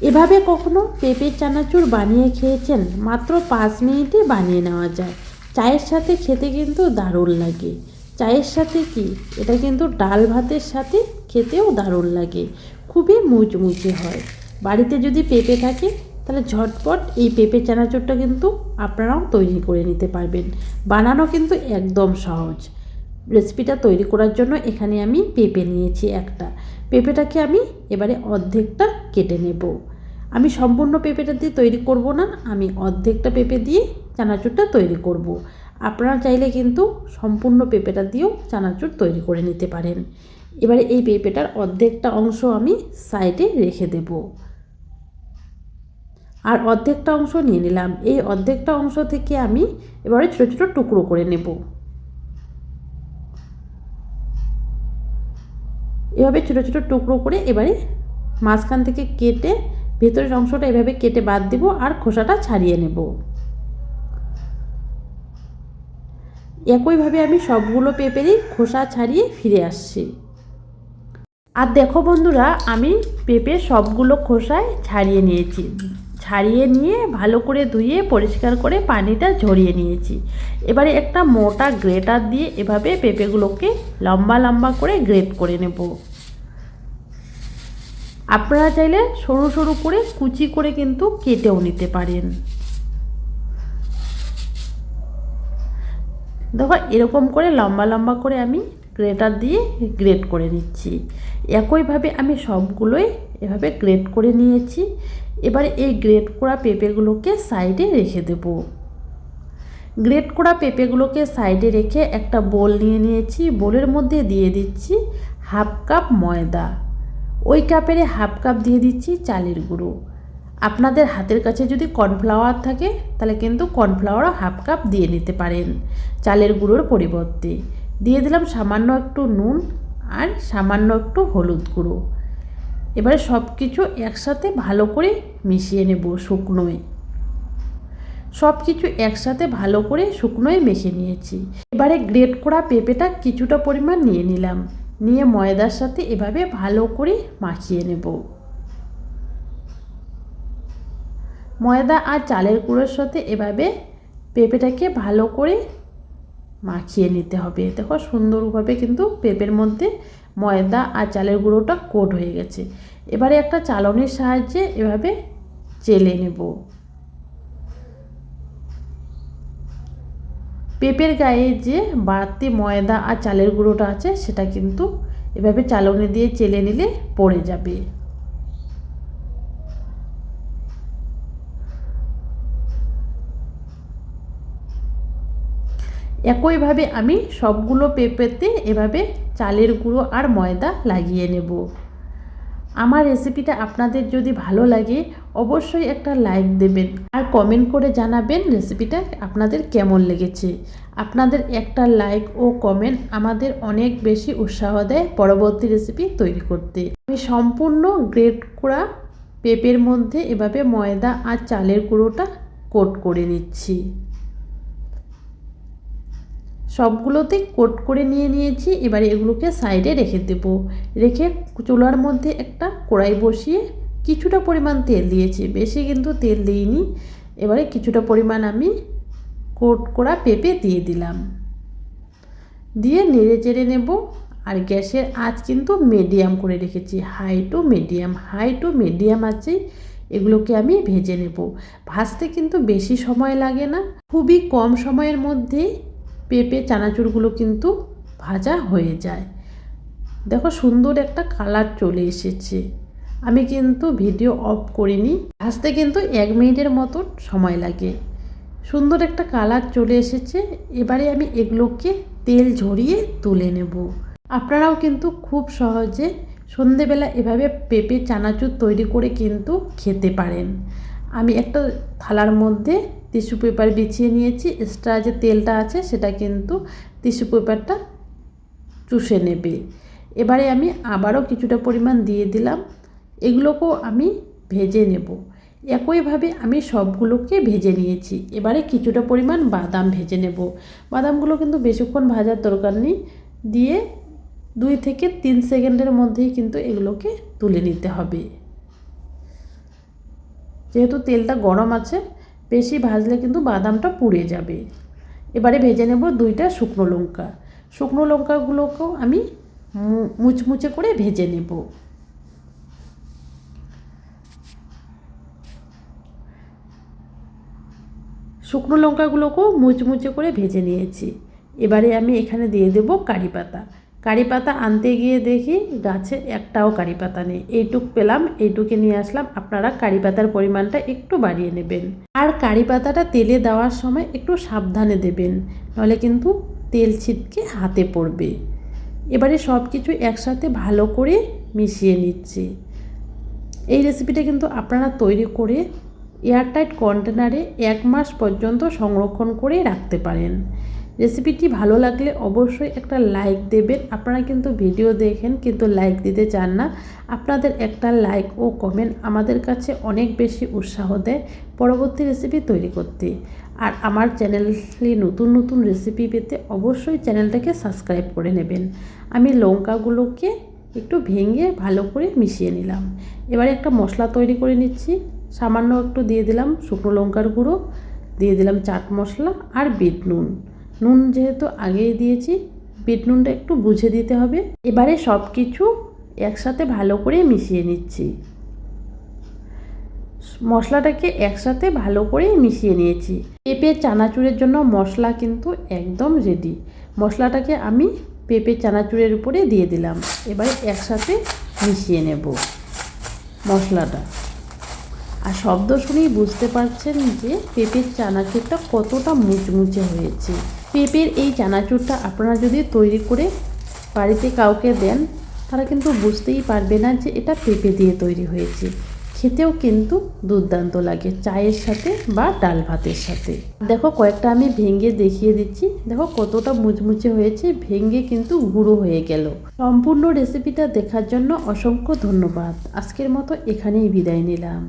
এভাবে কখনো পেঁপের চানাচুর বানিয়ে খেয়েছেন? মাত্র পাঁচ মিনিটে বানিয়ে নেওয়া যায়। চায়ের সাথে খেতে কিন্তু দারুণ লাগে। চায়ের সাথে কি? এটা কিন্তু ডাল ভাতের সাথে খেতেও দারুণ লাগে। খুবই মুচমুচে হয়। বাড়িতে যদি পেঁপে থাকে, তাহলে ঝটপট এই পেঁপে চানাচুরটা কিন্তু আপনারাও তৈরি করে নিতে পারবেন। বানানো কিন্তু একদম সহজ। রেসিপিটা তৈরি করার জন্য এখানে আমি পেঁপে নিয়েছি একটা। পেঁপেটাকে আমি এবারে অর্ধেকটা কেটে নেব। আমি সম্পূর্ণ পেঁপেটা দিয়ে তৈরি করব না, আমি অর্ধেকটা পেঁপে দিয়ে চানাচুরটা তৈরি করব। আপনারা চাইলে কিন্তু সম্পূর্ণ পেঁপেটা দিয়েও চানাচুর তৈরি করে নিতে পারেন। এবারে এই পেঁপেটার অর্ধেকটা অংশ আমি সাইডে রেখে দেব। আর অর্ধেকটা অংশ নিয়ে নিলাম। এই অর্ধেকটা অংশ থেকে আমি এবারে ছোটো ছোটো টুকরো করে নেব। এভাবে ছোটো ছোটো টুকরো করে এবারে মাঝখান থেকে কেটে ভেতরের অংশটা এভাবে কেটে বাদ দিব আর খোসাটা ছাড়িয়ে নেব। একইভাবে আমি সবগুলো পেঁপেরই খোসা ছাড়িয়ে ফিরে আসছি। আর দেখো বন্ধুরা, আমি পেঁপে সবগুলো খোসায় ছাড়িয়ে নিয়েছি। ছাড়িয়ে নিয়ে ভালো করে ধুয়ে পরিষ্কার করে পানিটা ঝরিয়ে নিয়েছি। এবারে একটা মোটা গ্রেটার দিয়ে এভাবে পেঁপেগুলোকে লম্বা লম্বা করে গ্রেট করে নেব। আপনারা চাইলে সরু সরু করে কুচি করে কিন্তু কেটেও নিতে পারেন। দেখো, এরকম করে লম্বা লম্বা করে আমি গ্রেটার দিয়ে গ্রেট করে নিচ্ছি। একইভাবে আমি সবগুলোই এভাবে গ্রেট করে নিয়েছি। এবারে এই গ্রেট করা পেঁপেগুলোকে সাইডে রেখে দেব। গ্রেট করা পেঁপেগুলোকে সাইডে রেখে একটা বোল নিয়ে নিয়েছি। বোলের মধ্যে দিয়ে দিচ্ছি হাফ কাপ ময়দা। ওই কাপের হাফ কাপ দিয়ে দিচ্ছি চালের গুঁড়ো। আপনাদের হাতের কাছে যদি কর্নফ্লাওয়ার থাকে, তাহলে কিন্তু কর্নফ্লাওয়ারও হাফ কাপ দিয়ে নিতে পারেন চালের গুঁড়োর পরিবর্তে। দিয়ে দিলাম সামান্য একটু নুন আর সামান্য একটু হলুদ গুঁড়ো। এবারে সব কিছু একসাথে ভালো করে মিশিয়ে নেব শুকনোয়। সব কিছু একসাথে ভালো করে শুকনোয় মেখে নিয়েছি। এবারে গ্রেট করা পেঁপেটা কিছুটা পরিমাণ নিয়ে নিলাম। নিয়ে ময়দার সাথে এভাবে ভালো করে মাখিয়ে নেব। ময়দা আর চালের গুঁড়োর সাথে এভাবে পেঁপেটাকে ভালো করে মাখিয়ে নিতে হবে। দেখো সুন্দরভাবে কিন্তু পেঁপের মধ্যে ময়দা আর চালের গুঁড়োটা কোট হয়ে গেছে। এবারে একটা চালনির সাহায্যে এভাবে চেলে নেব। পেঁপের গায়ে যে বাড়তি ময়দা আর চালের গুঁড়োটা আছে, সেটা কিন্তু এভাবে চালনি দিয়ে চেলে নিলে পড়ে যাবে। একইভাবে আমি সবগুলো পেঁপেতে এভাবে চালের গুঁড়ো আর ময়দা লাগিয়ে নেব। আমার রেসিপিটা আপনাদের যদি ভালো লাগে, অবশ্যই একটা লাইক দেবেন আর কমেন্ট করে জানাবেন রেসিপিটা আপনাদের কেমন লেগেছে। আপনাদের একটা লাইক ও কমেন্ট আমাদের অনেক বেশি উৎসাহ দেয় পরবর্তী রেসিপি তৈরি করতে। আমি সম্পূর্ণ গ্রেট করা পেঁপের মধ্যে এভাবে ময়দা আর চালের গুঁড়োটা কোট করে নিচ্ছি। সবগুলোতে কোট করে নিয়ে নিয়েছি। এবারে এগুলোকে সাইডে রেখে দেব। রেখে চুলার মধ্যে একটা কড়াই বসিয়ে কিছুটা পরিমাণ তেল দিয়েছি। বেশি কিন্তু তেল দিইনি। এবারে কিছুটা পরিমাণ আমি কোট করা পেঁপে দিয়ে দিলাম। দিয়ে নেড়ে চেড়ে নেব। আর গ্যাসের আঁচ কিন্তু মিডিয়াম করে রেখেছি। High to medium, high to medium আছে এগুলোকে আমি ভেজে নেব। ভাজতে কিন্তু বেশি সময় লাগে না। খুবই কম সময়ের মধ্যেই পেঁপে, চানাচুরগুলো কিন্তু ভাজা হয়ে যায়। দেখো সুন্দর একটা কালার চলে এসেছে। আমি কিন্তু ভিডিও অফ করিনি। ভাজতে কিন্তু এক মিনিটের মতন সময় লাগে। সুন্দর একটা কালার চলে এসেছে। এবারে আমি এগুলোকে তেল ঝরিয়ে তুলে নেব। আপনারাও কিন্তু খুব সহজে সন্ধেবেলা এভাবে পেঁপে, চানাচুর তৈরি করে কিন্তু খেতে পারেন। আমি একটা থালার মধ্যে টিস্যু পেপার বিছিয়ে নিয়েছি, এক্সট্রা যে তেলটা আছে সেটা কিন্তু টিস্যু পেপারটা চুষে নেবে। এবারে আমি আবারও কিছুটা পরিমাণ দিয়ে দিলাম, এগুলোকেও আমি ভেজে নেব। একইভাবে আমি সবগুলোকে ভেজে নিয়েছি, এবারে কিছুটা পরিমাণ বাদাম ভেজে নেব। বাদামগুলো কিন্তু বেশিক্ষণ ভাজার দরকার নেই, দিয়ে দুই থেকে তিন সেকেন্ডের মধ্যেই কিন্তু এগুলোকে তুলে নিতে হবে। যেহেতু তেলটা গরম আছে বেশি ভাজলে কিন্তু বাদামটা পুড়ে যাবে। এবারে ভেজে নেব দুইটা শুকনো লঙ্কা। শুকনো লঙ্কাগুলোকেও আমি মুচমুচে করে ভেজে নেব। শুকনো লঙ্কাগুলোকেও মুচমুচে করে ভেজে নিয়েছি। এবারে আমি এখানে দিয়ে দেব কারি পাতা। কারি পাতা আনতে গিয়ে দেখি গাছে একটাও কারি পাতা নেই। এইটুক পেলাম, এইটুকে নিয়ে আসলাম। আপনারা কারি পাতার পরিমাণটা একটু বাড়িয়ে নেবেন। আর কারি পাতাটা তেলে দেওয়ার সময় একটু সাবধানে দেবেন নাহলে কিন্তু তেল ছিটকে হাতে পড়বে। এবারে সব কিছু একসাথে ভালো করে মিশিয়ে নিচ্ছি। এই রেসিপিটা কিন্তু আপনারা তৈরি করে এয়ারটাইট কন্টেনারে এক মাস পর্যন্ত সংরক্ষণ করে রাখতে পারেন। রেসিপিটি ভালো লাগলে অবশ্যই একটা লাইক দেবেন। আপনারা কিন্তু ভিডিও দেখেন, কিন্তু লাইক দিতে চান না। আপনাদের একটা লাইক ও কমেন্ট আমাদের কাছে অনেক বেশি উৎসাহ দেয় পরবর্তী রেসিপি তৈরি করতে। আর আমার চ্যানেলে নতুন নতুন রেসিপি পেতে অবশ্যই চ্যানেলটাকে সাবস্ক্রাইব করে নেবেন। আমি লঙ্কাগুলোকে একটু ভেঙে ভালো করে মিশিয়ে নিলাম। এবারে একটা মশলা তৈরি করে নিচ্ছি। সামান্য একটু দিয়ে দিলাম শুকনো লঙ্কার গুঁড়ো, দিয়ে দিলাম চাট মশলা আর বিট নুন। নুন যেহেতু আগেই দিয়েছি, বিট নুনটা একটু বুঝে দিতে হবে। এবারে সব কিছু একসাথে ভালো করে মিশিয়ে নিচ্ছি। মশলাটাকে একসাথে ভালো করে মিশিয়ে নিয়েছি। পেঁপে চানাচুরের জন্য মশলা কিন্তু একদম রেডি মশলাটাকে আমি পেঁপে চানাচুরের উপরে দিয়ে দিলাম। এবারে একসাথে মিশিয়ে নেব মশলাটা। আর শব্দ শুনেই বুঝতে পারছেন যে পেঁপের চানাচুরটা কতটা মুচমুচে হয়েছে। পেঁপের এই চানাচুরটা আপনারা যদি তৈরি করে বাড়িতে কাউকে দেন, তারা কিন্তু বুঝতেই পারবে না যে এটা পেঁপে দিয়ে তৈরি হয়েছে। খেতেও কিন্তু দুর্দান্ত লাগে চায়ের সাথে বা ডাল ভাতের সাথে। দেখো কয়েকটা আমি ভেঙে দেখিয়ে দিচ্ছি। দেখো কতটা মুচমুচে হয়েছে, ভেঙে কিন্তু গুঁড়ো হয়ে গেল। সম্পূর্ণ রেসিপিটা দেখার জন্য অসংখ্য ধন্যবাদ। আজকের মতো এখানেই বিদায় নিলাম।